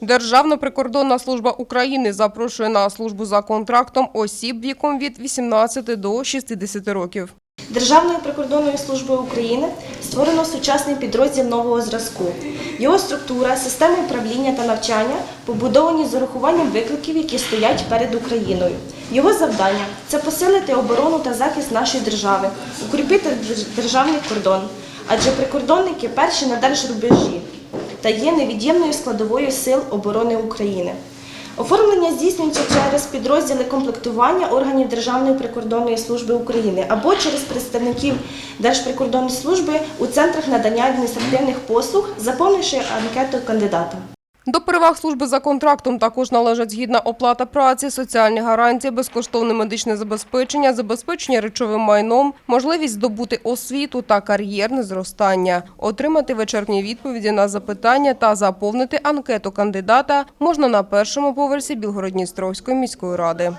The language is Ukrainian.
Державна прикордонна служба України запрошує на службу за контрактом осіб віком від 18 до 60 років. Державною прикордонною службою України створено сучасний підрозділ нового зразку. Його структура, система управління та навчання побудовані з урахуванням викликів, які стоять перед Україною. Його завдання це посилити оборону та захист нашої держави, укріпити державний кордон, адже прикордонники перші на держрубежі та є невід'ємною складовою сил оборони України. Оформлення здійснюється через підрозділи комплектування органів Державної прикордонної служби України або через представників Держприкордонної служби у центрах надання адміністративних послуг, заповнивши анкету кандидата. До переваг служби за контрактом також належать згідна оплата праці, соціальні гарантії, безкоштовне медичне забезпечення, забезпечення речовим майном, можливість здобути освіту та кар'єрне зростання. Отримати вечірні відповіді на запитання та заповнити анкету кандидата можна на першому поверсі Білгородністровської міської ради.